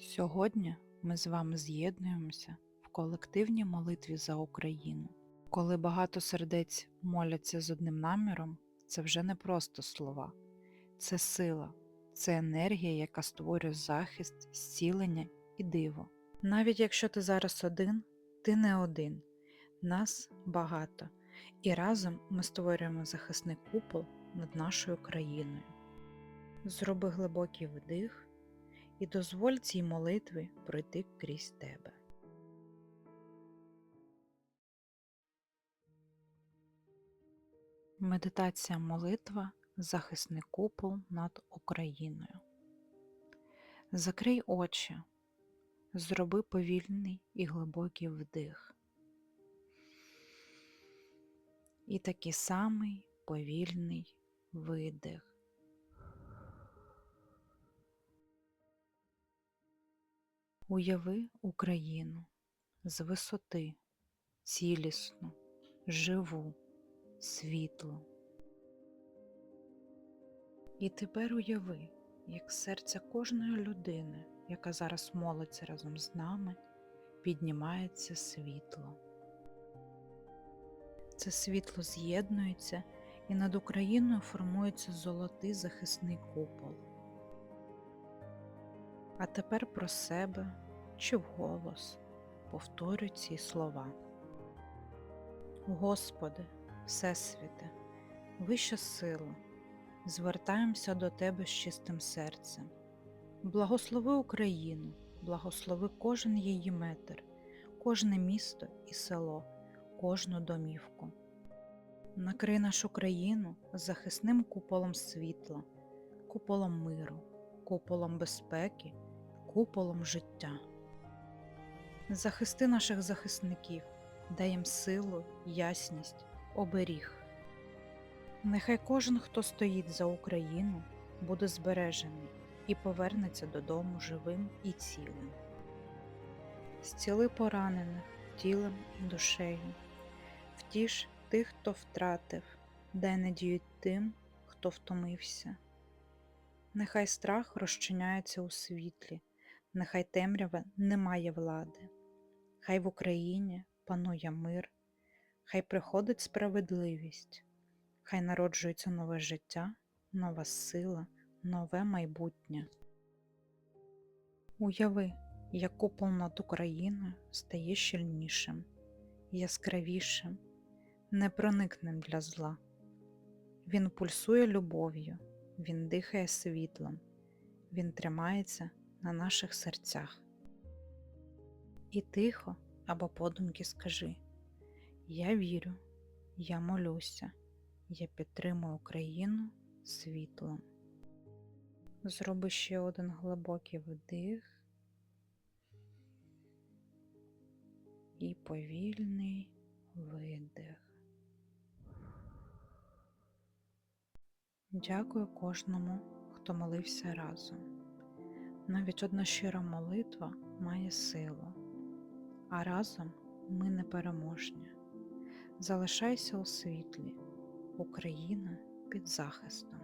Сьогодні ми з вами з'єднуємося в колективній молитві за Україну. Коли багато сердець моляться з одним наміром, це вже не просто слова, це сила, це енергія, яка створює захист, зцілення і диво. Навіть якщо ти зараз один, ти не один, нас багато, і разом ми створюємо захисний купол над нашою країною. Зроби глибокий вдих і дозволь цій молитві пройти крізь тебе. Медитація молитва захисний купол над Україною. Закрий очі, зроби повільний і глибокий вдих. І такий самий повільний видих. Уяви Україну з висоти, цілісну, живу, світлу. І тепер уяви, як з серця кожної людини, яка зараз молиться разом з нами, піднімається світло. Це світло з'єднується і над Україною формується золотий захисний купол. А тепер про себе чи вголос повторюй ці слова. Господи, Всесвіте, вища сила, звертаємося до Тебе з чистим серцем. Благослови Україну, благослови кожен її метр, кожне місто і село, кожну домівку. Накрий нашу країну захисним куполом світла, куполом миру, куполом безпеки, куполом життя. Захисти наших захисників, дай їм силу, ясність, оберіг. Нехай кожен, хто стоїть за Україну, буде збережений і повернеться додому живим і цілим. Зціли поранених тілом і душею, втіш тих, хто втратив, дай надію тим, хто втомився. Нехай страх розчиняється у світлі, нехай темрява не має влади, хай в Україні панує мир, хай приходить справедливість, хай народжується нове життя, нова сила, нове майбутнє. Уяви, як купол над Україною стає щільнішим, яскравішим, непроникним для зла. Він пульсує любов'ю, він дихає світлом, він тримається на наших серцях. І тихо або подумки скажи: Я вірю, я молюся, я підтримую Україну світлом. Зроби ще один глибокий вдих і повільний видих. Дякую кожному, хто молився разом. Навіть одна щира молитва має силу, а разом ми непереможні. Залишайся у світлі, Україна під захистом.